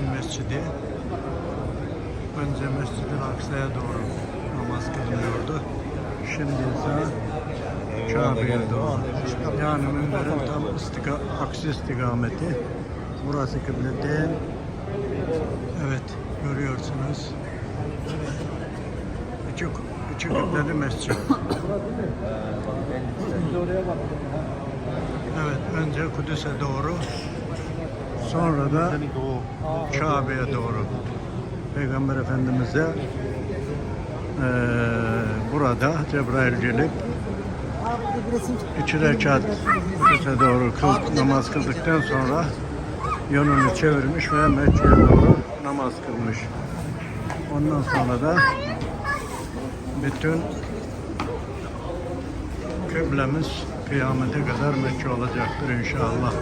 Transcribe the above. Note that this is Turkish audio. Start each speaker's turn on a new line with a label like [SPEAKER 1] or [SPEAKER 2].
[SPEAKER 1] Hüseyin Mescidi. Önce Mescid-i Aksa'ya doğru namaz kılınıyordu. Şimdi ise Kabe'ye doğru. Yani minberin tam istika, aksi istikameti. Burası kıble değil. Evet görüyorsunuz. İki, iki kıbleli mescid. Evet önce Kudüs'e doğru sonra da Kabe'ye doğru. Peygamber Efendimiz'e eee, burada Cebrail gelip iki rekat Kudüs'e doğru kıl, namaz kıldıktan sonra yönünü çevirmiş ve Mekke'ye doğru namaz kılmış. Ondan sonra da bütün kıblemiz kıyamete kadar Mekke olacaktır inşallah.